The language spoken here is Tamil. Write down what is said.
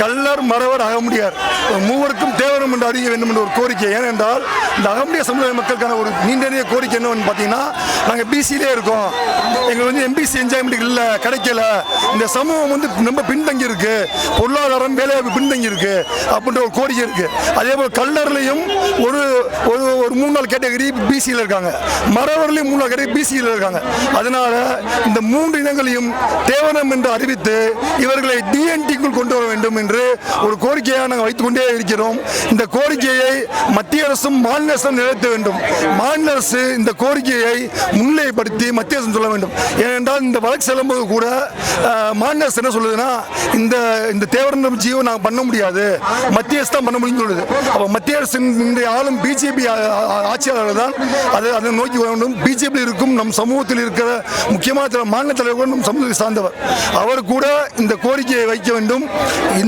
கல்லர் மறவர் அகமுடியார் மூவருக்கும் தேவரம் என்று அறிய வேண்டும் என்ற ஒரு கோரிக்கை. ஏனென்றால் இந்த அகமுடிய சமுதாய மக்களுக்கான ஒரு நீண்ட நெடிய கோரிக்கை என்னன்னு பார்த்தீங்கன்னா நாங்கள் பிசியிலே இருக்கோம். எங்களுக்கு வந்து எம்பிசி என்ஜாய்மெண்ட் இல்லை கிடைக்கல. இந்த சமூகம் வந்து ரொம்ப பின்தங்கி இருக்கு பொருளாதாரம் வேலைவாய்ப்பு பின்தங்கி இருக்கு அப்படின்ற ஒரு கோரிக்கை இருக்கு. அதே போல் கல்லர்லையும் ஒரு ஒரு ஒரு மூணு நாள் கேட்டகரி பிசியில் இருக்காங்க. மறவர்லையும் மூணு நாள் கேட்டகரி பிசியில் இருக்காங்க. அதனால இந்த மூன்று இனங்களையும் தேவனம் என்று அறிவித்து இவர்களை டிஎன்டிக்குள் கொண்டு வர வேண்டும் என்று என்று ஒரு கோரிக்கையாக நாங்கள் வைத்துக் கொண்டே இருக்கிறோம். இந்த கோரிக்கையை மத்திய அரசும் மாநில அரசும் நிறைவேற்ற வேண்டும். மாநில அரசு இந்த கோரிக்கையை முன்னிலைப்படுத்தி மத்திய அரசு சொல்ல வேண்டும். ஏனென்றால் இந்த வழக்கு செல்லும்போது கூட மாநில அரசு என்ன சொல்லுதுன்னா இந்த இந்த தேவரண்டம் ஜீவோ நாங்கள் பண்ண முடியாது. மத்திய அரசு தான் பண்ண முடியும்னு சொல்லுது. அப்போ மத்திய அரசு இன்றைய ஆளும் பிஜேபி ஆட்சியாளர்கள் தான் அதை அதை நோக்கி வர வேண்டும். பிஜேபி இருக்கும் நம் சமூகத்தில் இருக்கிற முக்கியமான மாநில தலைவர் நம் சமூகத்தை சார்ந்தவர். அவர் கூட இந்த கோரிக்கையை வைக்க வேண்டும். இந்த